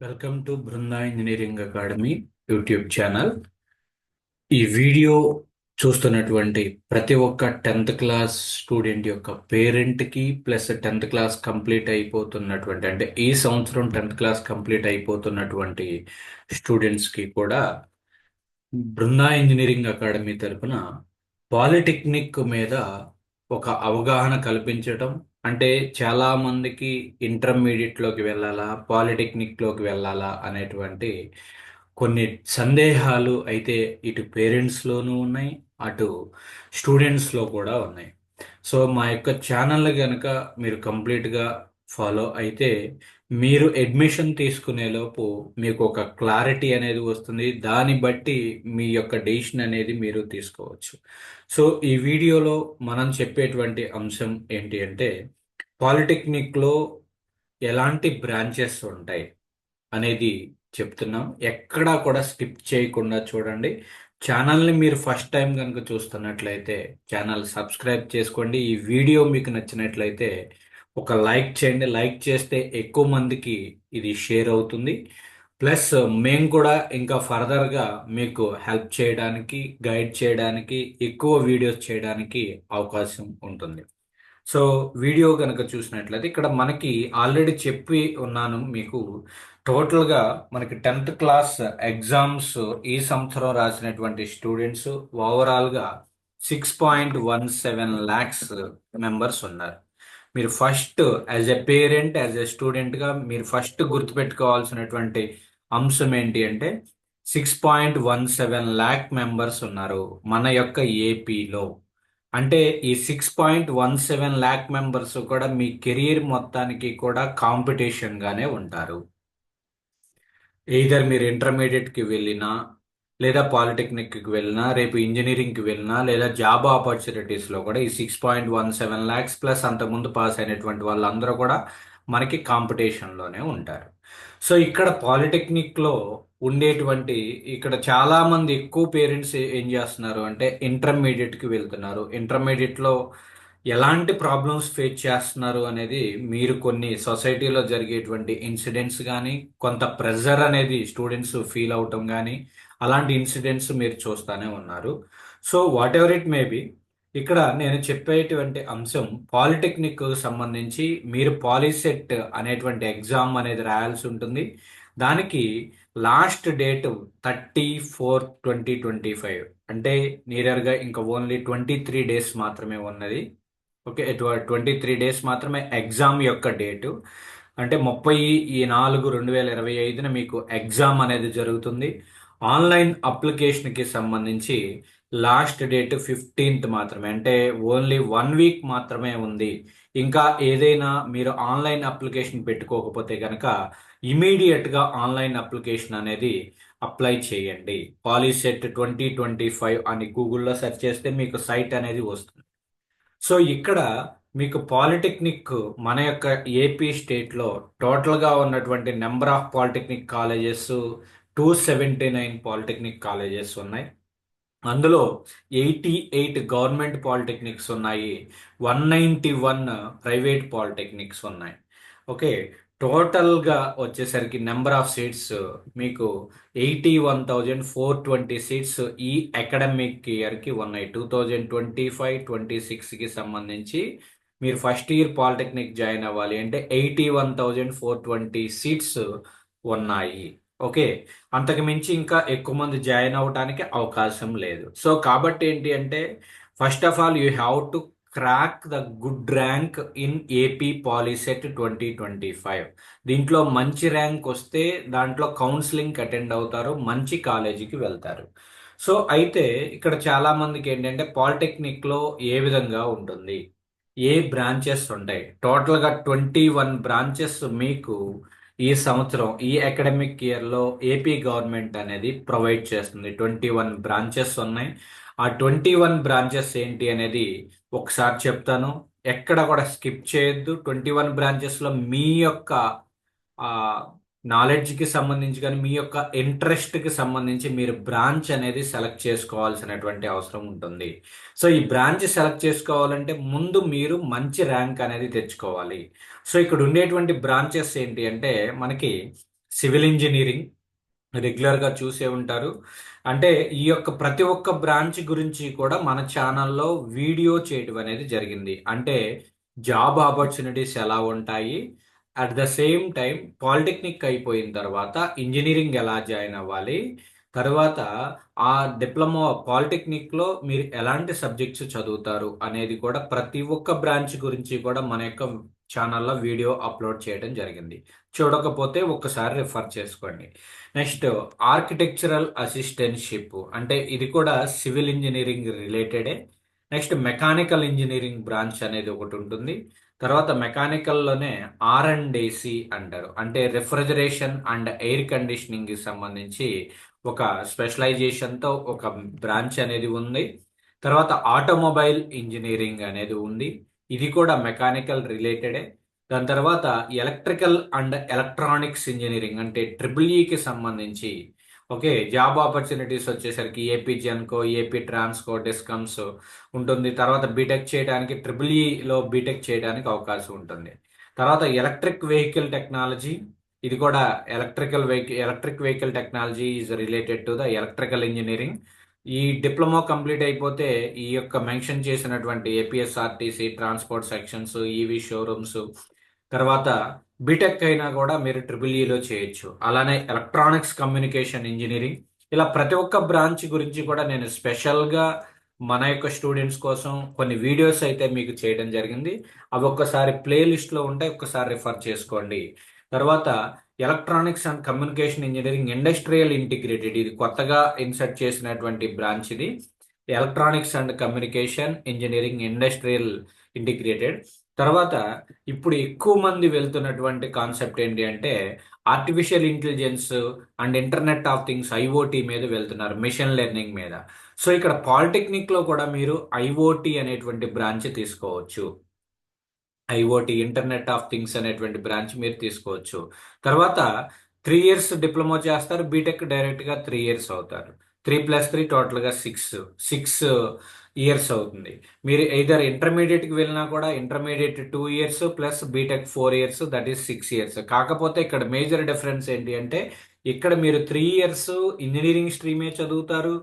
Welcome to Brinda engineering academy YouTube channel. ఈ video చూస్తున్నటువంటి ప్రతి ఒక్క టెన్త్ క్లాస్ స్టూడెంట్ యొక్క పేరెంట్కి ప్లస్ టెన్త్ క్లాస్ కంప్లీట్ అయిపోతున్నటువంటి అంటే ఈ సంవత్సరం టెన్త్ క్లాస్ కంప్లీట్ అయిపోతున్నటువంటి స్టూడెంట్స్కి కూడా బృందా ఇంజనీరింగ్ అకాడమీ తరపున పాలిటెక్నిక్ మీద ఒక అవగాహన కల్పించడం అంటే చాలా మందికి ఇంటర్మీడియట్లోకి వెళ్ళాలా పాలిటెక్నిక్లోకి వెళ్ళాలా అనేటువంటి కొన్ని సందేహాలు అయితే ఇటు పేరెంట్స్లోనూ ఉన్నాయి అటు స్టూడెంట్స్లో కూడా ఉన్నాయి. సో మా యొక్క ఛానల్ కనుక మీరు కంప్లీట్గా ఫాలో అయితే మీరు అడ్మిషన్ తీసుకునే లోపు మీకు ఒక క్లారిటీ అనేది వస్తుంది. దాన్ని బట్టి మీ యొక్క డెసిషన్ అనేది మీరు తీసుకోవచ్చు. సో ఈ వీడియోలో మనం చెప్పేటువంటి అంశం ఏంటి అంటే పాలిటెక్నిక్లో ఎలాంటి బ్రాంచెస్ ఉంటాయి అనేది చెప్తున్నాం. ఎక్కడా కూడా స్కిప్ చేయకుండా చూడండి. ఛానల్ని మీరు ఫస్ట్ టైం కనుక చూస్తున్నట్లయితే ఛానల్ సబ్స్క్రైబ్ చేసుకోండి. ఈ వీడియో మీకు నచ్చినట్లయితే ఒక లైక్ చేయండి. లైక్ చేస్తే ఎక్కువ మందికి ఇది షేర్ అవుతుంది. ప్లస్ మేము కూడా ఇంకా ఫర్దర్గా మీకు హెల్ప్ చేయడానికి గైడ్ చేయడానికి ఎక్కువ వీడియోస్ చేయడానికి అవకాశం ఉంటుంది. సో వీడియో కనుక చూసినట్లయితే ఇక్కడ మనకి ఆల్రెడీ చెప్పి ఉన్నాను మీకు. టోటల్గా మనకి టెన్త్ క్లాస్ ఎగ్జామ్స్ ఈ సంవత్సరం రాసినటువంటి స్టూడెంట్స్ ఓవరాల్గా six point one seven lakhs members ఉన్నారు. మీరు first as a parent as a స్టూడెంట్గా మీరు ఫస్ట్ గుర్తుపెట్టుకోవాల్సినటువంటి అంశం ఏంటి అంటే six point one seven lakh members ఉన్నారు మన యొక్క ఏపీలో అంటే ఈ six point one seven lakh members కూడా మీ కెరీర్ మొత్తానికి కూడా కాంపిటీషన్గానే ఉంటారు. ఎయిదర్ మీరు ఇంటర్మీడియట్కి వెళ్ళినా లేదా పాలిటెక్నిక్కి వెళ్ళినా రేపు ఇంజనీరింగ్కి వెళ్ళినా లేదా జాబ్ ఆపర్చునిటీస్లో కూడా ఈ six point one seven lakhs plus అంతకుముందు పాస్ అయినటువంటి వాళ్ళందరూ కూడా మనకి కాంపిటీషన్లోనే ఉంటారు. సో ఇక్కడ పాలిటెక్నిక్లో ఉండేటువంటి ఇక్కడ చాలామంది ఎక్కువ పేరెంట్స్ ఏం చేస్తున్నారు అంటే ఇంటర్మీడియట్కి వెళ్తున్నారు. ఇంటర్మీడియట్లో ఎలాంటి ప్రాబ్లమ్స్ ఫేస్ చేస్తున్నారు అనేది మీరు కొన్ని సొసైటీలో జరిగేటువంటి ఇన్సిడెంట్స్ కానీ కొంత ప్రెజర్ అనేది స్టూడెంట్స్ ఫీల్ అవటం కానీ అలాంటి ఇన్సిడెంట్స్ మీరు చూస్తూనే ఉన్నారు. So whatever it may be ఇక్కడ నేను చెప్పేటువంటి అంశం పాలిటెక్నిక్ సంబంధించి మీరు పాలిసెట్ అనేటువంటి ఎగ్జామ్ అనేది రాయాల్సి ఉంటుంది. దానికి last date thirty four twenty twenty five అంటే నియర్గా ఇంకా ఓన్లీ ట్వంటీ త్రీ డేస్ మాత్రమే ఉన్నది. ఓకే ట్వంటీ త్రీ డేస్ మాత్రమే ఎగ్జామ్ యొక్క డేటు. అంటే ముప్పై ఈ నాలుగు రెండు వేల ఇరవై ఐదున మీకు ఎగ్జామ్ అనేది జరుగుతుంది. ఆన్లైన్ అప్లికేషన్కి సంబంధించి లాస్ట్ డేట్ ఫిఫ్టీన్త్ మాత్రమే అంటే ఓన్లీ వన్ వీక్ మాత్రమే ఉంది. ఇంకా ఏదైనా మీరు ఆన్లైన్ అప్లికేషన్ పెట్టుకోకపోతే కనుక ఇమీడియట్గా ఆన్లైన్ అప్లికేషన్ అనేది అప్లై చేయండి. పాలిసెట్ ట్వంటీ ట్వంటీ ఫైవ్ అని గూగుల్లో సెర్చ్ చేస్తే మీకు సైట్ అనేది వస్తుంది. సో ఇక్కడ మీకు పాలిటెక్నిక్ మన యొక్క ఏపీ స్టేట్లో టోటల్గా ఉన్నటువంటి number of polytechnic colleges two seventy nine polytechnic colleges ఉన్నాయి. అందులో ఎయిటీ ఎయిట్ గవర్నమెంట్ పాలిటెక్నిక్స్ ఉన్నాయి. One ninety one private polytechnics ఉన్నాయి ఓకే టోటల్గా వచ్చేసరికి నెంబర్ ఆఫ్ సీట్స్ మీకు eighty one thousand four twenty seats ఈ అకాడమిక్ ఇయర్కి ఉన్నాయి. Two thousand twenty five twenty సిక్స్కి సంబంధించి మీరు ఫస్ట్ ఇయర్ పాలిటెక్నిక్ జాయిన్ అవ్వాలి అంటే eighty one thousand four twenty seats ఉన్నాయి. ఓకే. అంతకు మించి ఇంకా ఎక్కువ మంది జాయిన్ అవ్వడానికి అవకాశం లేదు. సో కాబట్టి ఏంటి అంటే first of all you have to crack the good rank in AP Polycet twenty twenty five. దీంట్లో మంచి ర్యాంక్ వస్తే దాంట్లో కౌన్సిలింగ్ అటెండ్ అవుతారు మంచి కాలేజీకి వెళ్తారు. సో అయితే ఇక్కడ చాలా మందికి ఏంటంటే పాలిటెక్నిక్లో ఏ విధంగా ఉంటుంది? ఏ బ్రాంచెస్ ఉంటాయి? టోటల్గా ట్వంటీ వన్ బ్రాంచెస్ మీకు ఈ సంవత్సరం ఈ అకాడమిక్ ఇయర్లో ఏపీ గవర్నమెంట్ అనేది ప్రొవైడ్ చేస్తుంది. ట్వంటీ వన్ బ్రాంచెస్ ఉన్నాయి. ఆ ట్వంటీ వన్ బ్రాంచెస్ ఏంటి అనేది ఒకసారి చెప్తాను. ఎక్కడ కూడా స్కిప్ చేయొద్దు. ట్వంటీ వన్ బ్రాంచెస్లో మీ యొక్క నాలెడ్జ్కి సంబంధించి కానీ మీ యొక్క ఇంట్రెస్ట్కి సంబంధించి మీరు బ్రాంచ్ అనేది సెలెక్ట్ చేసుకోవాల్సినటువంటి అవసరం ఉంటుంది. సో ఈ బ్రాంచ్ సెలెక్ట్ చేసుకోవాలంటే ముందు మీరు మంచి ర్యాంక్ అనేది తెచ్చుకోవాలి. సో ఇక్కడ ఉండేటువంటి బ్రాంచెస్ ఏంటి అంటే మనకి సివిల్ ఇంజనీరింగ్ రెగ్యులర్గా చూసే ఉంటారు. అంటే ఈ యొక్క ప్రతి ఒక్క బ్రాంచ్ గురించి కూడా మన ఛానల్లో వీడియో చేయడం అనేది జరిగింది. అంటే జాబ్ ఆపర్చునిటీస్ ఎలా ఉంటాయి? At the same time polytechnic అయిపోయిన తర్వాత ఇంజనీరింగ్ ఎలా జాయిన్ అవ్వాలి? తర్వాత ఆ డిప్లొమా పాలిటెక్నిక్లో మీరు ఎలాంటి సబ్జెక్ట్స్ చదువుతారు అనేది కూడా ప్రతి ఒక్క బ్రాంచ్ గురించి కూడా మన యొక్క ఛానల్లో వీడియో అప్లోడ్ చేయడం జరిగింది. చూడకపోతే ఒక్కసారి రిఫర్ చేసుకోండి. నెక్స్ట్ ఆర్కిటెక్చరల్ అసిస్టెంట్షిప్ అంటే ఇది కూడా సివిల్ ఇంజనీరింగ్ రిలేటెడే నెక్స్ట్ మెకానికల్ ఇంజనీరింగ్ బ్రాంచ్ అనేది ఒకటి ఉంటుంది. తర్వాత మెకానికల్లోనే ఆర్ అండ్ ఏసీ అంటారు. అంటే రిఫ్రిజరేషన్ అండ్ ఎయిర్ కండిషనింగ్కి సంబంధించి ఒక స్పెషలైజేషన్తో ఒక బ్రాంచ్ అనేది ఉంది. తర్వాత ఆటోమొబైల్ ఇంజనీరింగ్ అనేది ఉంది. ఇది కూడా మెకానికల్ రిలేటెడే. దాని తర్వాత ఎలక్ట్రికల్ అండ్ ఎలక్ట్రానిక్స్ ఇంజనీరింగ్ అంటే ట్రిపుల్ ఈకి సంబంధించి ఓకే జాబ్ ఆపర్చునిటీస్ వచ్చేసరికి AP Genco AP Transco discoms ఉంటుంది. తర్వాత బీటెక్ చేయడానికి ట్రిపుల్ ఈలో బీటెక్ చేయడానికి అవకాశం ఉంటుంది. తర్వాత ఎలక్ట్రిక్ వెహికల్ టెక్నాలజీ ఇది కూడా electrical vehicle electric vehicle technology is related to the electrical engineering. ఈ డిప్లొమా కంప్లీట్ అయిపోతే ఈ యొక్క మెన్షన్ చేసినటువంటి APSRTC transport sections EV showrooms తర్వాత బీటెక్ అయినా కూడా మీరు ట్రిపుల్ ఈలో e చేయొచ్చు. అలానే ఎలక్ట్రానిక్స్ కమ్యూనికేషన్ ఇంజనీరింగ్ ఇలా ప్రతి ఒక్క బ్రాంచ్ గురించి కూడా నేను స్పెషల్గా మన యొక్క స్టూడెంట్స్ కోసం కొన్ని వీడియోస్ అయితే మీకు చేయడం జరిగింది. అవి ఒక్కసారి ప్లేలిస్ట్లో ఉంటే ఒక్కసారి రిఫర్ చేసుకోండి. తర్వాత electronics and communication engineering industrial integrated ఇది కొత్తగా ఇన్సర్ట్ చేసినటువంటి బ్రాంచ్ ఇది. Electronics and communication engineering industrial integrated తర్వాత ఇప్పుడు ఎక్కువ మంది వెళ్తున్నటువంటి కాన్సెప్ట్ ఏంటి అంటే artificial intelligence and internet of things IOT మీద వెళ్తున్నారు మిషన్ లెర్నింగ్ మీద. సో ఇక్కడ పాలిటెక్నిక్లో కూడా మీరు ఐఓటీ అనేటువంటి బ్రాంచ్ తీసుకోవచ్చు. ఐఓటీ ఇంటర్నెట్ ఆఫ్ థింగ్స్ అనేటువంటి బ్రాంచ్ మీరు తీసుకోవచ్చు. తర్వాత త్రీ ఇయర్స్ డిప్లొమా చేస్తారు బీటెక్ డైరెక్ట్గా త్రీ ఇయర్స్ అవుతారు. త్రీ ప్లస్ త్రీ టోటల్గా సిక్స్ సిక్స్ ఇయర్స్ అవుతుంది. మీరు ఎయిదర్ ఇంటర్మీడియట్కి వెళ్ళినా కూడా intermediate two years plus B Tech four years that is six years కాకపోతే ఇక్కడ మేజర్ డిఫరెన్స్ ఏంటి అంటే ఇక్కడ మీరు త్రీ ఇయర్స్ ఇంజనీరింగ్ స్ట్రీమే చదువుతారు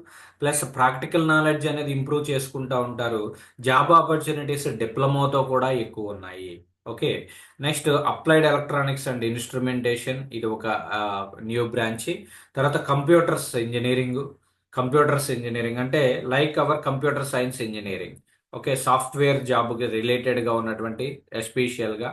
ప్లస్ ప్రాక్టికల్ నాలెడ్జ్ అనేది ఇంప్రూవ్ చేసుకుంటూ ఉంటారు. జాబ్ ఆపర్చునిటీస్ డిప్లొమాతో కూడా ఎక్కువ ఉన్నాయి. Okay next applied electronics and instrumentation ఇది ఒక న్యూ బ్రాంచ్ తర్వాత కంప్యూటర్స్ ఇంజనీరింగ్ కంప్యూటర్స్ ఇంజనీరింగ్ అంటే like our computer science engineering. Okay software జాబ్కి రిలేటెడ్గా ఉన్నటువంటి ఎస్పెషియల్గా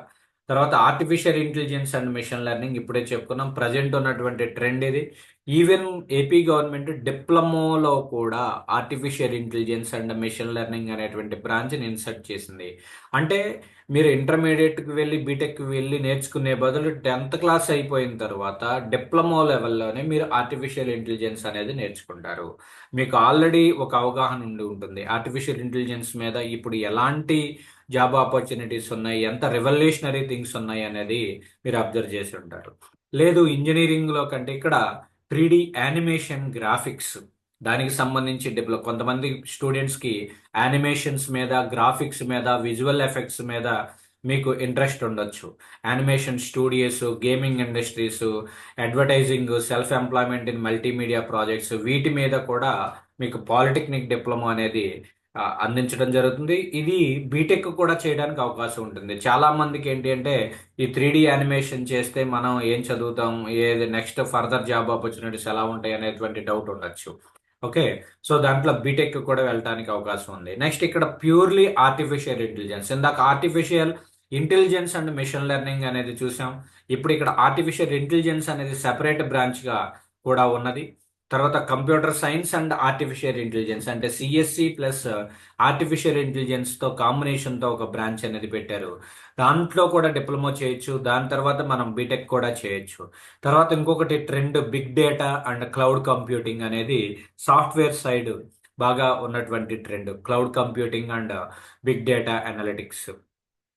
తర్వాత artificial intelligence and machine learning ఇప్పుడే చెప్పుకున్నాం. ప్రజెంట్ ఉన్నటువంటి ట్రెండ్ ఇది. ఈవెన్ ఏపీ గవర్నమెంట్ డిప్లొమోలో కూడా artificial intelligence and machine learning అనేటువంటి బ్రాంచ్ని ఇన్సర్ట్ చేసింది. అంటే మీరు ఇంటర్మీడియట్కి వెళ్ళి బీటెక్కి వెళ్ళి నేర్చుకునే బదులు టెన్త్ క్లాస్ అయిపోయిన తర్వాత డిప్లొమా లెవెల్లోనే మీరు ఆర్టిఫిషియల్ ఇంటెలిజెన్స్ అనేది నేర్చుకుంటారు. మీకు ఆల్రెడీ ఒక అవగాహన ఉండి ఉంటుంది. ఆర్టిఫిషియల్ ఇంటెలిజెన్స్ మీద ఇప్పుడు ఎలాంటి జాబ్ ఆపర్చునిటీస్ ఉన్నాయి ఎంత రెవల్యూషనరీ థింగ్స్ ఉన్నాయి అనేది మీరు అబ్జర్వ్ చేసి ఉంటారు. లేదు ఇంజనీరింగ్లో కంటే ఇక్కడ త్రీ డి యానిమేషన్ గ్రాఫిక్స్ దానికి సంబంధించి డెవలప్ కొంతమంది స్టూడెంట్స్కి యానిమేషన్స్ మీద గ్రాఫిక్స్ మీద విజువల్ ఎఫెక్ట్స్ మీద మీకు ఇంట్రెస్ట్ ఉండొచ్చు. Animation studios gaming industries advertising self employment in multimedia projects వీటి మీద కూడా మీకు పాలిటెక్నిక్ డిప్లొమా అనేది అందించడం జరుగుతుంది. ఇది బీటెక్ కూడా చేయడానికి అవకాశం ఉంటుంది. చాలా మందికి ఏంటి అంటే ఈ త్రీ డి యానిమేషన్ చేస్తే మనం ఏం చదువుతాం ఏది నెక్స్ట్ ఫర్దర్ జాబ్ ఆపర్చునిటీస్ ఎలా ఉంటాయి అనేటువంటి డౌట్ ఉండొచ్చు. ఓకే? సో దాంట్లో బీటెక్ కూడా వెళ్ళడానికి అవకాశం ఉంది. నెక్స్ట్ ఇక్కడ ప్యూర్లీ ఆర్టిఫిషియల్ ఇంటెలిజెన్స్. ఇందాక artificial intelligence and machine learning అనేది చూసాం. ఇప్పుడు ఇక్కడ ఆర్టిఫిషియల్ ఇంటెలిజెన్స్ అనేది సెపరేట్ బ్రాంచ్గా కూడా ఉన్నది. తర్వాత computer science and artificial intelligence. అంటే సిఎస్సి ప్లస్ ఆర్టిఫిషియల్ ఇంటెలిజెన్స్తో కాంబినేషన్తో ఒక బ్రాంచ్ అనేది పెట్టారు. దాంట్లో కూడా డిప్లొమా చేయొచ్చు. దాని తర్వాత మనం బీటెక్ కూడా చేయొచ్చు. తర్వాత ఇంకొకటి trend big data and cloud computing అనేది సాఫ్ట్వేర్ సైడ్ బాగా ఉన్నటువంటి trend. Cloud computing and big data analytics.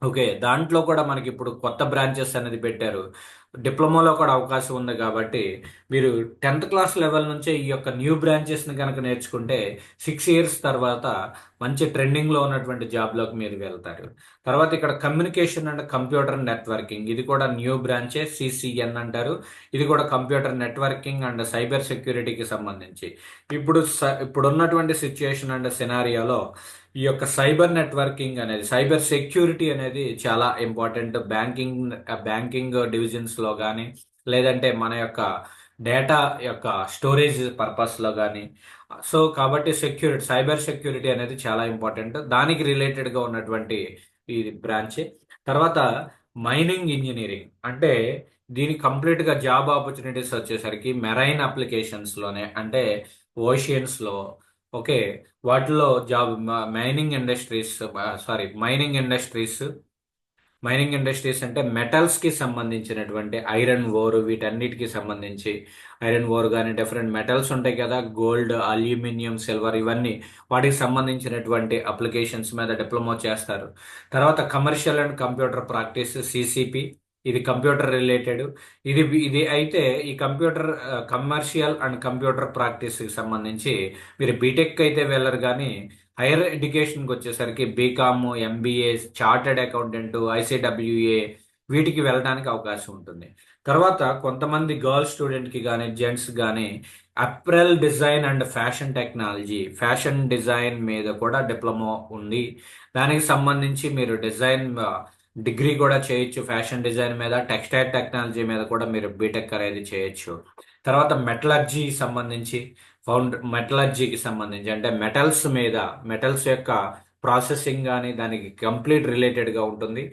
Okay. దాంట్లో కూడా మనకి ఇప్పుడు కొత్త బ్రాంచెస్ అనేది పెట్టారు. డిప్లొమాలో కూడా అవకాశం ఉంది కాబట్టి మీరు టెన్త్ క్లాస్ లెవెల్ నుంచే ఈ యొక్క న్యూ బ్రాంచెస్ని కనుక నేర్చుకుంటే సిక్స్ ఇయర్స్ తర్వాత మంచి ట్రెండింగ్లో ఉన్నటువంటి జాబ్లోకి మీరు వెళ్తారు. తర్వాత ఇక్కడ కమ్యూనికేషన్ అండ్ కంప్యూటర్ నెట్వర్కింగ్ ఇది కూడా న్యూ బ్రాంచే సిసిఎన్ అంటారు. ఇది కూడా కంప్యూటర్ నెట్వర్కింగ్ అండ్ సైబర్ సెక్యూరిటీకి సంబంధించి. ఇప్పుడు ఇప్పుడు ఉన్నటువంటి సిచ్యుయేషన్ అండ్ సినారియాలో ఈ యొక్క సైబర్ నెట్వర్కింగ్ అనేది సైబర్ సెక్యూరిటీ అనేది చాలా ఇంపార్టెంట్ బ్యాంకింగ్ బ్యాంకింగ్ డివిజన్స్లో కానీ లేదంటే మన యొక్క డేటా యొక్క స్టోరేజ్ పర్పస్లో కానీ సో కాబట్టి సెక్యూరిటీ సైబర్ సెక్యూరిటీ అనేది చాలా ఇంపార్టెంట్. దానికి రిలేటెడ్గా ఉన్నటువంటి ఈ బ్రాంచ్. తర్వాత మైనింగ్ ఇంజనీరింగ్. అంటే దీని కంప్లీట్గా జాబ్ ఆపర్చునిటీస్ వచ్చేసరికి మెరైన్ అప్లికేషన్స్లోనే అంటే ఓషియన్స్లో ఓకే. వాటిలో job mining industries sorry mining industries mining industries అంటే మెటల్స్కి సంబంధించినటువంటి ఐరన్ ఓర్ వీటన్నిటికి సంబంధించి. ఐరన్ ఓర్ కానీ డిఫరెంట్ మెటల్స్ ఉంటాయి కదా. గోల్డ్ అల్యూమినియం సిల్వర్ ఇవన్నీ వాటికి సంబంధించినటువంటి అప్లికేషన్స్ మీద డిప్లొమా చేస్తారు. తర్వాత commercial and computer practice CCP ఇది కంప్యూటర్ రిలేటెడ్ ఇది ఇది అయితే ఈ కంప్యూటర్ కమర్షియల్ అండ్ కంప్యూటర్ ప్రాక్టీస్కి సంబంధించి మీరు బీటెక్ అయితే వెళ్ళరు కానీ హైయర్ ఎడ్యుకేషన్కి వచ్చేసరికి BCom MBA chartered accountant ICWA వీటికి వెళ్ళడానికి అవకాశం ఉంటుంది. తర్వాత కొంతమంది గర్ల్స్ స్టూడెంట్కి కానీ జెంట్స్ కానీ apparel design and fashion technology fashion design మీద కూడా డిప్లొమా ఉంది. దానికి సంబంధించి మీరు డిజైన్ డిగ్రీ కూడా చేయొచ్చు. ఫ్యాషన్ డిజైన్ మీద టెక్స్టైల్ టెక్నాలజీ మీద కూడా మీరు బీటెక్ అనేది చేయొచ్చు. తర్వాత మెటలర్జీ సంబంధించి ఫౌండ్ మెటలర్జీకి సంబంధించి అంటే మెటల్స్ మీద మెటల్స్ యొక్క ప్రాసెసింగ్ కానీ దానికి కంప్లీట్ రిలేటెడ్గా ఉంటుంది.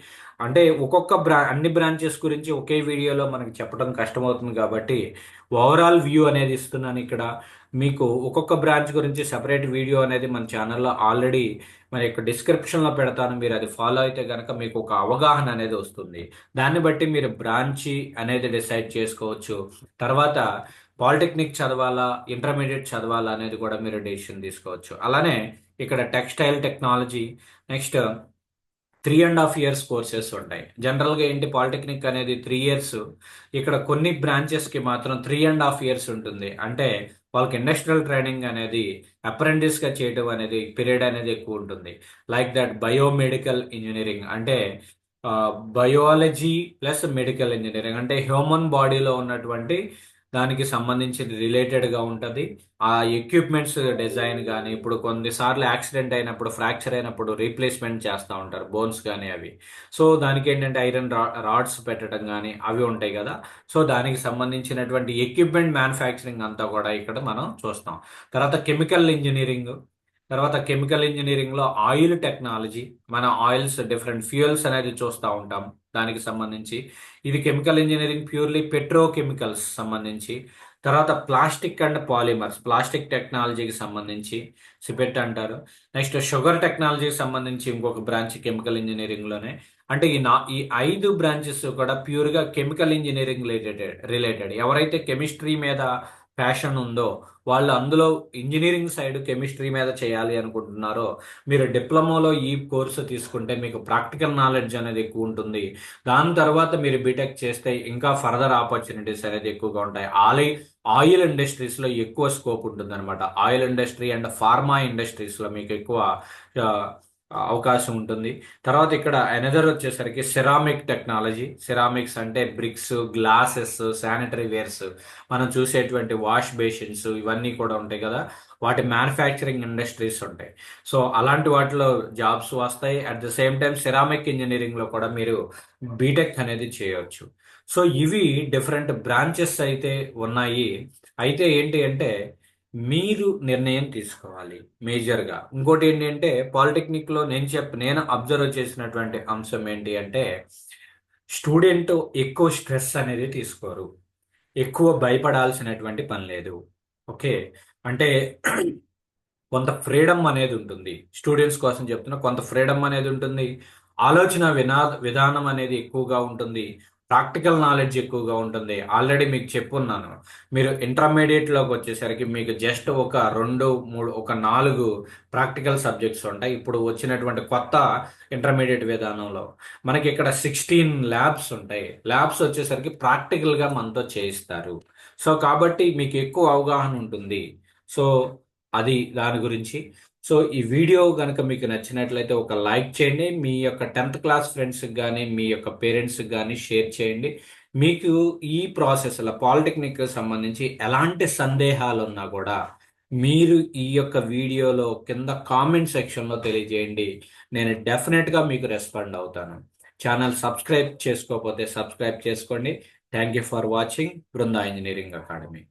అంటే ఒక్కొక్క బ్రా అన్ని బ్రాంచెస్ గురించి ఒకే వీడియోలో మనకి చెప్పడం కష్టమవుతుంది కాబట్టి ఓవరాల్ వ్యూ అనేది ఇస్తున్నాను ఇక్కడ. మీకు ఒక్కొక్క బ్రాంచ్ గురించి సెపరేట్ వీడియో అనేది మన ఛానల్లో ఆల్రెడీ మరి యొక్క డిస్క్రిప్షన్లో పెడతాను. మీరు అది ఫాలో అయితే కనుక మీకు ఒక అవగాహన అనేది వస్తుంది. దాన్ని బట్టి మీరు బ్రాంచి అనేది డిసైడ్ చేసుకోవచ్చు. తర్వాత పాలిటెక్నిక్ చదవాలా ఇంటర్మీడియట్ చదవాలా అనేది కూడా మీరు డెసిషన్ తీసుకోవచ్చు. అలానే ఇక్కడ textile technology next three and half years courses ఉంటాయి. జనరల్గా ఏంటి పాలిటెక్నిక్ అనేది త్రీ ఇయర్స్. ఇక్కడ కొన్ని బ్రాంచెస్కి మాత్రం త్రీ అండ్ హాఫ్ ఇయర్స్ ఉంటుంది. అంటే వాళ్ళకి ఇండస్ట్రియల్ ట్రైనింగ్ అనేది అప్రెంటిస్గా చేయడం అనేది పీరియడ్ అనేది ఎక్కువ ఉంటుంది. Like that biomedical engineering. అంటే బయాలజీ ప్లస్ మెడికల్ ఇంజనీరింగ్. అంటే హ్యూమన్ బాడీలో ఉన్నటువంటి దానికి సంబంధించి రిలేటెడ్గా ఉంటుంది. ఆ ఎక్విప్మెంట్స్ డిజైన్ కానీ ఇప్పుడు కొన్నిసార్లు యాక్సిడెంట్ అయినప్పుడు ఫ్రాక్చర్ అయినప్పుడు రీప్లేస్మెంట్ చేస్తూ ఉంటారు బోన్స్ కానీ అవి. సో దానికి ఏంటంటే ఐరన్ రాడ్స్ పెట్టడం కానీ అవి ఉంటాయి కదా. సో దానికి సంబంధించినటువంటి ఎక్విప్మెంట్ మ్యానుఫ్యాక్చరింగ్ అంతా కూడా ఇక్కడ మనం చూస్తాం. తర్వాత కెమికల్ ఇంజనీరింగ్ తర్వాత కెమికల్ ఇంజనీరింగ్లో ఆయిల్ టెక్నాలజీ మన ఆయిల్స్ డిఫరెంట్ ఫ్యూయల్స్ అనేది చూస్తూ ఉంటాం దానికి సంబంధించి. ఇది కెమికల్ ఇంజనీరింగ్ ప్యూర్లీ పెట్రోకెమికల్స్ సంబంధించి. తర్వాత ప్లాస్టిక్ అండ్ పాలిమర్స్ ప్లాస్టిక్ టెక్నాలజీకి సంబంధించి సిపెట్ అంటారు. నెక్స్ట్ షుగర్ టెక్నాలజీకి సంబంధించి ఇంకొక బ్రాంచ్ కెమికల్ ఇంజనీరింగ్లోనే అంటే ఈ నా ఈ ఐదు బ్రాంచెస్ కూడా ప్యూర్గా కెమికల్ ఇంజనీరింగ్ రిలేటెడ్ రిలేటెడ్. ఎవరైతే కెమిస్ట్రీ మీద ప్యాషన్ ఉందో వాళ్ళు అందులో ఇంజనీరింగ్ సైడ్ కెమిస్ట్రీ మీద చేయాలి అనుకుంటున్నారో మీరు డిప్లొమాలో ఈ కోర్సు తీసుకుంటే మీకు ప్రాక్టికల్ నాలెడ్జ్ అనేది ఎక్కువ ఉంటుంది. దాని తర్వాత మీరు బీటెక్ చేస్తే ఇంకా ఫర్దర్ ఆపర్చునిటీస్ అనేది ఎక్కువగా ఉంటాయి. ఆలై ఆయిల్ ఇండస్ట్రీస్లో ఎక్కువ స్కోప్ ఉంటుంది అనమాట ఆయిల్ ఇండస్ట్రీ అండ్ ఫార్మా ఇండస్ట్రీస్లో మీకు ఎక్కువ అవకాశం ఉంటుంది. తర్వాత ఇక్కడ ఎనదర్ వచ్చేసరికి సెరామిక్ టెక్నాలజీ సెరామిక్స్ అంటే బ్రిక్స్ గ్లాసెస్ శానిటరీ వేర్స్ మనం చూసేటువంటి వాష్ బేసిన్స్ ఇవన్నీ కూడా ఉంటాయి కదా. వాటి మ్యానుఫ్యాక్చరింగ్ ఇండస్ట్రీస్ ఉంటాయి. సో అలాంటి వాటిలో జాబ్స్ వస్తాయి. At the same time ceramic ఇంజనీరింగ్లో కూడా మీరు బీటెక్ అనేది చేయవచ్చు. సో ఇవి డిఫరెంట్ బ్రాంచెస్ అయితే ఉన్నాయి. అయితే ఏంటి అంటే మీరు నిర్ణయం తీసుకోవాలి మేజర్గా. ఇంకోటి ఏంటంటే పాలిటెక్నిక్లో నేను చెప్ నేను అబ్జర్వ్ చేసినటువంటి అంశం ఏంటి అంటే స్టూడెంట్ ఎక్కువ స్ట్రెస్ అనేది తీసుకోరు. ఎక్కువ భయపడాల్సినటువంటి పని లేదు. ఓకే? అంటే కొంత ఫ్రీడమ్ అనేది ఉంటుంది. స్టూడెంట్స్ కోసం చెప్తున్నా కొంత ఫ్రీడమ్ అనేది ఉంటుంది. ఆలోచన వినా విధానం అనేది ఎక్కువగా ఉంటుంది. ప్రాక్టికల్ నాలెడ్జ్ ఎక్కువగా ఉంటుంది. ఆల్రెడీ మీకు చెప్పున్నాను. మీరు ఇంటర్మీడియట్లోకి వచ్చేసరికి మీకు జస్ట్ ఒక రెండు మూడు ఒక నాలుగు ప్రాక్టికల్ సబ్జెక్ట్స్ ఉంటాయి. ఇప్పుడు వచ్చినటువంటి కొత్త ఇంటర్మీడియట్ విధానంలో మనకి ఇక్కడ సిక్స్టీన్ ల్యాబ్స్ ఉంటాయి. ల్యాబ్స్ వచ్చేసరికి ప్రాక్టికల్గా మనతో చేయిస్తారు. సో కాబట్టి మీకు ఎక్కువ అవగాహన ఉంటుంది. సో అది దాని గురించి. సో ఈ వీడియో కనుక మీకు నచ్చినట్లయితే ఒక లైక్ చేయండి మీ యొక్క టెన్త్ క్లాస్ ఫ్రెండ్స్కి కానీ మీ యొక్క పేరెంట్స్కి కానీ షేర్ చేయండి. మీకు ఈ ప్రాసెస్లో పాలిటెక్నిక్ సంబంధించి ఎలాంటి సందేహాలు ఉన్నా కూడా మీరు ఈ యొక్క వీడియోలో కింద కామెంట్ సెక్షన్లో తెలియజేయండి. నేను డెఫినెట్గా మీకు రెస్పాండ్ అవుతాను. ఛానల్ సబ్స్క్రైబ్ చేసుకోకపోతే సబ్స్క్రైబ్ చేసుకోండి. Thank you for watching. Brinda engineering academy.